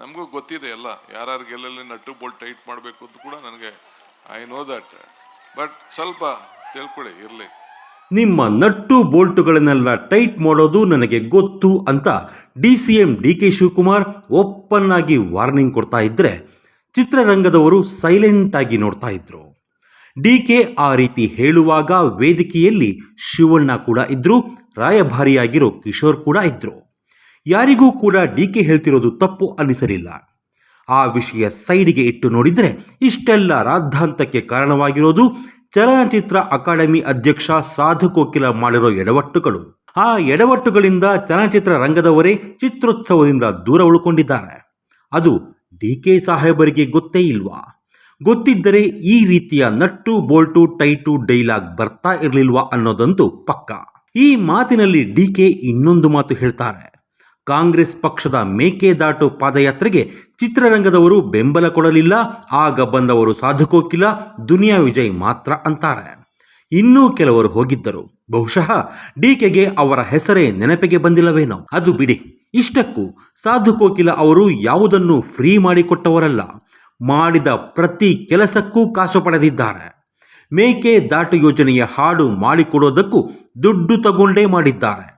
ನಮಗೂ ಗೊತ್ತಿದೆ ಎಲ್ಲ. ಯಾರ್ಯಾರಿಗೆ ಎಲ್ಲೆಲ್ಲಿ ನಟ್ಟು ಬೋಲ್ಟ್ ಟೈಟ್ ಮಾಡಬೇಕು ಅಂತ ಕೂಡ ನನಗೆ ಐ ನೋ ದಟ್ ಬಟ್ ಸ್ವಲ್ಪ ತಿಳ್ಕೊಳ್ಳಿ, ಇರಲಿ. ನಿಮ್ಮ ನಟ್ಟು ಬೋಲ್ಟುಗಳನ್ನೆಲ್ಲ ಟೈಟ್ ಮಾಡೋದು ನನಗೆ ಗೊತ್ತು ಅಂತ D C M D K Shivakumar open ಆಗಿ ವಾರ್ನಿಂಗ್ ಕೊಡ್ತಾ ಇದ್ದರೆ ಚಿತ್ರರಂಗದವರು ಸೈಲೆಂಟ್ ಆಗಿ ನೋಡ್ತಾ ಇದ್ರು. ಡಿ ಕೆ ಆ ರೀತಿ ಹೇಳುವಾಗ ವೇದಿಕೆಯಲ್ಲಿ ಶಿವಣ್ಣ ಕೂಡ ಇದ್ದರು ರಾಯಭಾರಿಯಾಗಿರೋ ಕಿಶೋರ್ ಕೂಡ ಇದ್ರು. ಯಾರಿಗೂ ಕೂಡ ಡಿ ಕೆ ಹೇಳ್ತಿರೋದು ತಪ್ಪು ಅನ್ನಿಸಲಿಲ್ಲ. ಆ ವಿಷಯ ಸೈಡಿಗೆ ಇಟ್ಟು ನೋಡಿದರೆ ಇಷ್ಟೆಲ್ಲ ರಾದ್ಧಾಂತಕ್ಕೆ ಕಾರಣವಾಗಿರೋದು ಚಲನಚಿತ್ರ ಅಕಾಡೆಮಿ ಅಧ್ಯಕ್ಷ ಸಾಧು ಕೋಕಿಲ ಮಾಡಿರೋ ಎಡವಟ್ಟುಗಳು. ಆ ಎಡವಟ್ಟುಗಳಿಂದ ಚಲನಚಿತ್ರ ರಂಗದವರೇ ಚಿತ್ರೋತ್ಸವದಿಂದ ದೂರ ಉಳ್ಕೊಂಡಿದ್ದಾರೆ. ಅದು ಡಿ ಕೆ ಸಾಹೇಬರಿಗೆ ಗೊತ್ತೇ ಇಲ್ವಾ? ಗೊತ್ತಿದ್ದರೆ ಈ ರೀತಿಯ ನಟ್ಟು ಬೋಲ್ಟು ಟೈಟು ಡೈಲಾಗ್ ಬರ್ತಾ ಇರಲಿಲ್ವಾ ಅನ್ನೋದಂತೂ ಪಕ್ಕ. ಈ ಮಾತಿನಲ್ಲಿ ಡಿ ಕೆ ಇನ್ನೊಂದು ಮಾತು ಹೇಳ್ತಾರೆ. ಕಾಂಗ್ರೆಸ್ ಪಕ್ಷದ ಮೇಕೆದಾಟು ಪಾದಯಾತ್ರೆಗೆ ಚಿತ್ರರಂಗದವರು ಬೆಂಬಲ ಕೊಡಲಿಲ್ಲ, ಆಗ ಬಂದವರು ಸಾಧುಕೋಕಿಲ, ದುನಿಯಾ ವಿಜಯ್ ಮಾತ್ರ ಅಂತಾರೆ. ಇನ್ನೂ ಕೆಲವರು ಹೋಗಿದ್ದರು. ಬಹುಶಃ ಡಿಕೆಗೆ ಅವರ ಹೆಸರೇ ನೆನಪಿಗೆ ಬಂದಿಲ್ಲವೇನೋ. ಅದು ಬಿಡಿ. ಇಷ್ಟಕ್ಕೂ ಸಾಧು ಕೋಕಿಲ ಅವರು ಯಾವುದನ್ನು ಫ್ರೀ ಮಾಡಿಕೊಟ್ಟವರಲ್ಲ. ಮಾಡಿದ ಪ್ರತಿ ಕೆಲಸಕ್ಕೂ ಕಾಸು ಪಡೆದಿದ್ದಾರೆ. ಮೇಕೆ ದಾಟು ಯೋಜನೆಯ ಹಾಡು ಮಾಡಿಕೊಡೋದಕ್ಕೂ ದುಡ್ಡು ತಗೊಂಡೇ ಮಾಡಿದ್ದಾರೆ.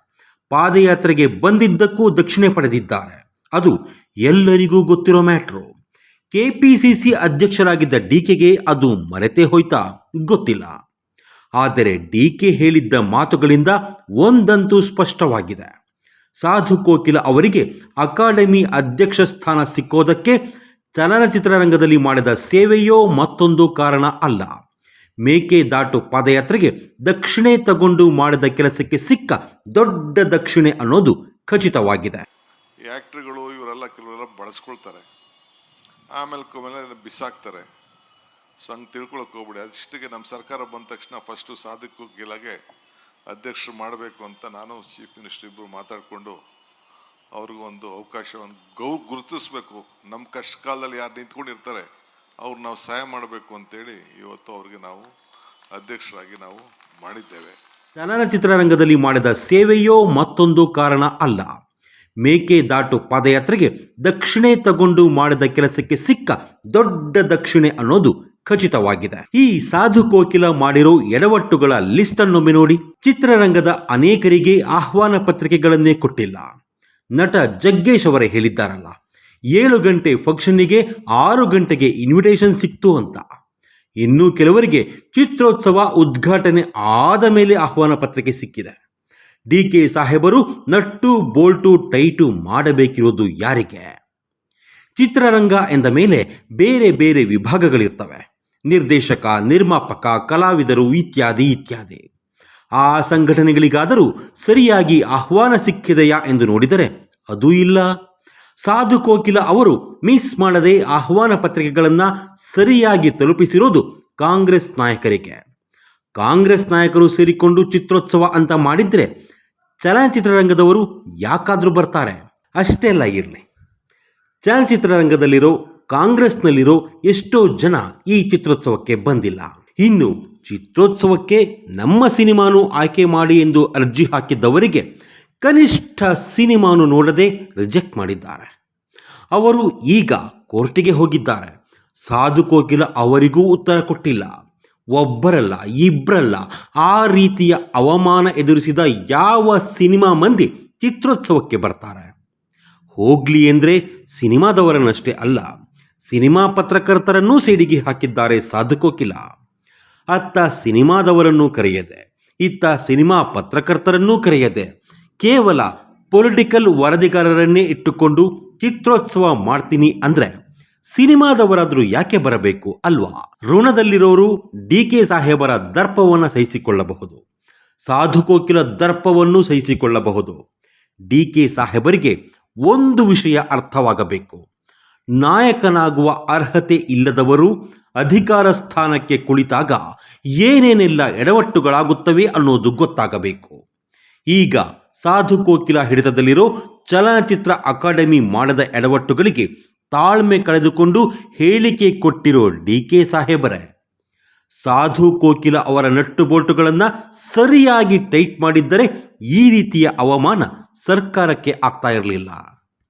ಪಾದಯಾತ್ರೆಗೆ ಬಂದಿದ್ದಕ್ಕೂ ದಕ್ಷಿಣೆ ಪಡೆದಿದ್ದಾರೆ. ಅದು ಎಲ್ಲರಿಗೂ ಗೊತ್ತಿರೋ ಮ್ಯಾಟ್ರೋ. ಕೆಪಿಸಿಸಿ ಅಧ್ಯಕ್ಷರಾಗಿದ್ದ ಡಿಕೆಗೆ ಅದು ಮರೆತೇ ಹೋಯ್ತಾ? ಗೊತ್ತಿಲ್ಲ. ಆದರೆ ಡಿ ಕೆ ಹೇಳಿದ್ದ ಮಾತುಗಳಿಂದ ಒಂದಂತೂ ಸ್ಪಷ್ಟವಾಗಿದೆ. ಸಾಧು ಕೋಕಿಲ ಅವರಿಗೆ ಅಕಾಡೆಮಿ ಅಧ್ಯಕ್ಷ ಸ್ಥಾನ ಸಿಕ್ಕೋದಕ್ಕೆ ಚಲನಚಿತ್ರರಂಗದಲ್ಲಿ ಮಾಡಿದ ಸೇವೆಯೋ ಮತ್ತೊಂದು ಕಾರಣ ಅಲ್ಲ. ಮೇಕೆದಾಟು ಪಾದಯಾತ್ರೆಗೆ ದಕ್ಷಿಣೆ ತಗೊಂಡು ಮಾಡಿದ ಕೆಲಸಕ್ಕೆ ಸಿಕ್ಕ ದೊಡ್ಡ ದಕ್ಷಿಣೆ ಅನ್ನೋದು ಖಚಿತವಾಗಿದೆ. ಆ್ಯಕ್ಟ್ರುಗಳು ಇವರೆಲ್ಲ ಕೆಲವರೆಲ್ಲ ಬಳಸ್ಕೊಳ್ತಾರೆ. ಆಮೇಲೆ ಮೇಲೆ ಬಿಸಾಕ್ತಾರೆ. ಸೊ ಹಂಗೆ ತಿಳ್ಕೊಳಕ್ಕೆ ಹೋಗ್ಬಿಡಿ. ಅದಿಷ್ಟಿಗೆ ನಮ್ಮ ಸರ್ಕಾರ ಬಂದ ತಕ್ಷಣ ಫಸ್ಟು ಸಾಧಕ್ಕೂ ಗೆಲಗೆ ಅಧ್ಯಕ್ಷರು ಮಾಡಬೇಕು ಅಂತ ನಾನು ಚೀಫ್ ಮಿನಿಸ್ಟರ್ ಇಬ್ಬರು ಮಾತಾಡಿಕೊಂಡು ಅವ್ರಿಗೂ ಒಂದು ಅವಕಾಶವನ್ನು ಗೌ ಗುರುತಿಸ್ಬೇಕು. ನಮ್ಮ ಕಷ್ಟ ಕಾಲದಲ್ಲಿ ಯಾರು ನಿಂತ್ಕೊಂಡಿರ್ತಾರೆ? ಅವ್ರು ನಾವು ಸಹಾಯ ಮಾಡಬೇಕು ಅಂತೇಳಿ ಇವತ್ತು ಅವ್ರಿಗೆ ನಾವು ಅಧ್ಯಕ್ಷರಾಗಿ ನಾವು ಮಾಡಿದ್ದೇವೆ. ಚಲನಚಿತ್ರರಂಗದಲ್ಲಿ ಮಾಡಿದ ಸೇವೆಯೋ ಮತ್ತೊಂದು ಕಾರಣ ಅಲ್ಲ. ಮೇಕೆ ದಾಟು ಪಾದಯಾತ್ರೆಗೆ ದಕ್ಷಿಣೆ ತಗೊಂಡು ಮಾಡಿದ ಕೆಲಸಕ್ಕೆ ಸಿಕ್ಕ ದೊಡ್ಡ ದಕ್ಷಿಣೆ ಅನ್ನೋದು ಖಚಿತವಾಗಿದೆ. ಈ ಸಾಧು ಕೋಕಿಲ ಮಾಡಿರೋ ಎಡವಟ್ಟುಗಳ ಲಿಸ್ಟ್ ಅನ್ನೊಮ್ಮೆ ನೋಡಿ ಚಿತ್ರರಂಗದ ಅನೇಕರಿಗೆ ಆಹ್ವಾನ ಪತ್ರಿಕೆಗಳನ್ನೇ ಕೊಟ್ಟಿಲ್ಲ. ನಟ ಜಗ್ಗೇಶ್ ಅವರೇ ಹೇಳಿದ್ದಾರಲ್ಲ ಏಳು ಗಂಟೆ ಫಂಕ್ಷನ್ನಿಗೆ ಆರು ಗಂಟೆಗೆ ಇನ್ವಿಟೇಷನ್ ಸಿಕ್ತು ಅಂತ. ಇನ್ನು ಕೆಲವರಿಗೆ ಚಿತ್ರೋತ್ಸವ ಉದ್ಘಾಟನೆ ಆದ ಮೇಲೆ ಆಹ್ವಾನ ಪತ್ರಿಕೆ ಸಿಕ್ಕಿದೆ. ಡಿ ಕೆ ಸಾಹೇಬರು ನಟ್ಟು, ಬೋಲ್ಟು, ಟೈಟು ಮಾಡಬೇಕಿರೋದು ಯಾರಿಗೆ? ಚಿತ್ರರಂಗ ಎಂದ ಮೇಲೆ ಬೇರೆ ಬೇರೆ ವಿಭಾಗಗಳಿರ್ತವೆ. ನಿರ್ದೇಶಕ, ನಿರ್ಮಾಪಕ, ಕಲಾವಿದರು ಇತ್ಯಾದಿ ಇತ್ಯಾದಿ. ಆ ಸಂಘಟನೆಗಳಿಗಾದರೂ ಸರಿಯಾಗಿ ಆಹ್ವಾನ ಸಿಕ್ಕಿದೆಯಾ ಎಂದು ನೋಡಿದರೆ ಅದೂ ಇಲ್ಲ. ಸಾಧು ಕೋಕಿಲ ಅವರು ಮಿಸ್ ಮಾಡದೆ ಆಹ್ವಾನ ಪತ್ರಿಕೆಗಳನ್ನು ಸರಿಯಾಗಿ ತಲುಪಿಸಿರೋದು ಕಾಂಗ್ರೆಸ್ ನಾಯಕರಿಗೆ. ಕಾಂಗ್ರೆಸ್ ನಾಯಕರು ಸೇರಿಕೊಂಡು ಚಿತ್ರೋತ್ಸವ ಅಂತ ಮಾಡಿದರೆ ಚಲನಚಿತ್ರರಂಗದವರು ಯಾಕಾದರೂ ಬರ್ತಾರೆ. ಅಷ್ಟೇ ಅಲ್ಲ ಇರಲಿ. ಚಲನಚಿತ್ರರಂಗದಲ್ಲಿರೋ, ಕಾಂಗ್ರೆಸ್ನಲ್ಲಿರೋ ಎಷ್ಟೋ ಜನ ಈ ಚಿತ್ರೋತ್ಸವಕ್ಕೆ ಬಂದಿಲ್ಲ. ಇನ್ನು ಚಿತ್ರೋತ್ಸವಕ್ಕೆ ನಮ್ಮ ಸಿನಿಮಾನು ಆಯ್ಕೆ ಮಾಡಿ ಎಂದು ಅರ್ಜಿ ಹಾಕಿದ್ದವರಿಗೆ ಕನಿಷ್ಠ ಸಿನಿಮಾನು ನೋಡದೆ ರಿಜೆಕ್ಟ್ ಮಾಡಿದ್ದಾರೆ. ಅವರು ಈಗ ಕೋರ್ಟಿಗೆ ಹೋಗಿದ್ದಾರೆ. ಸಾಧು ಕೋಕಿಲ ಅವರಿಗೂ ಉತ್ತರ ಕೊಟ್ಟಿಲ್ಲ. ಒಬ್ಬರಲ್ಲ ಇಬ್ಬರಲ್ಲ ಆ ರೀತಿಯ ಅವಮಾನ ಎದುರಿಸಿದ ಯಾವ ಸಿನಿಮಾ ಮಂದಿ ಚಿತ್ರೋತ್ಸವಕ್ಕೆ ಬರ್ತಾರೆ? ಹೋಗ್ಲಿ ಅಂದರೆ ಸಿನಿಮಾದವರನ್ನಷ್ಟೇ ಅಲ್ಲ, ಸಿನಿಮಾ ಪತ್ರಕರ್ತರನ್ನೂ ಸೇಡಿಗೆ ಹಾಕಿದ್ದಾರೆ ಸಾಧು ಕೋಕಿಲ ಅತ್ತ ಸಿನಿಮಾದವರನ್ನೂ ಕರೆಯದೆ, ಇತ್ತ ಸಿನಿಮಾ ಪತ್ರಕರ್ತರನ್ನೂ ಕರೆಯದೆ. ಕೇವಲ ಪೊಲಿಟಿಕಲ್ ವರದಿಗಾರರನ್ನೇ ಇಟ್ಟುಕೊಂಡು ಚಿತ್ರೋತ್ಸವ ಮಾಡ್ತೀನಿ ಅಂದರೆ ಸಿನಿಮಾದವರಾದರೂ ಯಾಕೆ ಬರಬೇಕು ಅಲ್ವಾ? ಋಣದಲ್ಲಿರೋರು ಡಿ ಕೆ ಸಾಹೇಬರ ದರ್ಪವನ್ನು ಸಹಿಸಿಕೊಳ್ಳಬಹುದು. ಸಾಧು ಕೋಕಿಲ ದರ್ಪವನ್ನು ಸಹಿಸಿಕೊಳ್ಳಬಹುದು. ಡಿ ಕೆ ಸಾಹೇಬರಿಗೆ ಒಂದು ವಿಷಯ ಅರ್ಥವಾಗಬೇಕು. ನಾಯಕನಾಗುವ ಅರ್ಹತೆ ಇಲ್ಲದವರು ಅಧಿಕಾರ ಸ್ಥಾನಕ್ಕೆ ಕುಳಿತಾಗ ಏನೇನೆಲ್ಲ ಎಡವಟ್ಟುಗಳಾಗುತ್ತವೆ ಅನ್ನೋದು ಗೊತ್ತಾಗಬೇಕು. ಈಗ ಸಾಧು ಕೋಕಿಲ ಹಿಡಿತದಲ್ಲಿರೋ ಚಲನಚಿತ್ರ ಅಕಾಡೆಮಿ ಮಾಡದ ಎಡವಟ್ಟುಗಳಿಗೆ ತಾಳ್ಮೆ ಕಳೆದುಕೊಂಡು ಹೇಳಿಕೆ ಕೊಟ್ಟಿರೋ ಡಿ ಕೆ ಸಾಹೇಬರೇ, ಸಾಧು ಕೋಕಿಲ ಅವರ ನಟ್ಟು ಬೋಲ್ಟುಗಳನ್ನು ಸರಿಯಾಗಿ ಟೈಟ್ ಮಾಡಿದ್ದರೆ ಈ ರೀತಿಯ ಅವಮಾನ ಸರ್ಕಾರಕ್ಕೆ ಆಗ್ತಾ ಇರಲಿಲ್ಲ.